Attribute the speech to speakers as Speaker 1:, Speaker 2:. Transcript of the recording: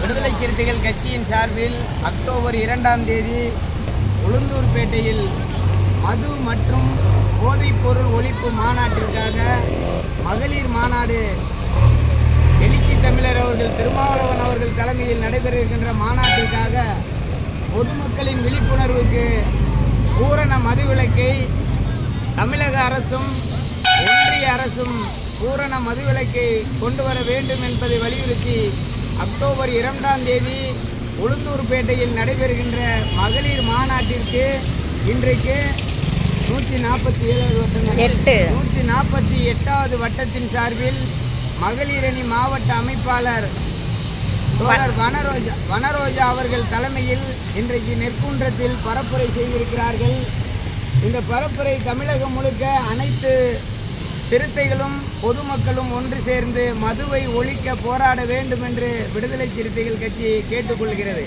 Speaker 1: விடுதலை சிறுத்தைகள் கட்சியின் சார்பில் அக்டோபர் இரண்டாம் தேதி உளுந்தூர்பேட்டையில் மது மற்றும் போதைப்பொருள் ஒழிப்பு மாநாட்டிற்காக மகளிர் மாநாடு தலைமையில் நடைபெற இருக்கின்ற மாநாட்டிற்காக பொதுமக்களின் விழிப்புணர்வுக்கு பூரண மதுவிலக்கை தமிழக அரசும் ஒன்றிய அரசும் பூரண மதுவிலக்கை கொண்டு வர வேண்டும் என்பதை வலியுறுத்தி அக்டோபர் இரண்டாம் தேதி உளுந்தூர்பேட்டையில் நடைபெறுகின்ற மகளிர் மாநாட்டிற்கு இன்றைக்கு நூற்றி நாற்பத்தி ஏழாவது வட்டம்
Speaker 2: எட்டு.
Speaker 1: நூற்றி நாற்பத்தி எட்டாவது வட்டத்தின் சார்பில் மகளிரணி மாவட்ட அமைப்பாளர் தோழர் வனரோஜா வனரோஜா அவர்கள் தலைமையில் இன்றைக்கு நெற்குன்றத்தில் பரப்புரை செய்திருக்கிறார்கள். இந்த பரப்புரை தமிழகம் முழுக்க அனைத்து சிறுத்தைகளும் பொதுமக்களும் ஒன்று சேர்ந்து மதுவை ஒழிக்க போராட வேண்டும் என்று விடுதலை சிறுத்தைகள் கட்சி கேட்டுக்கொள்கிறது.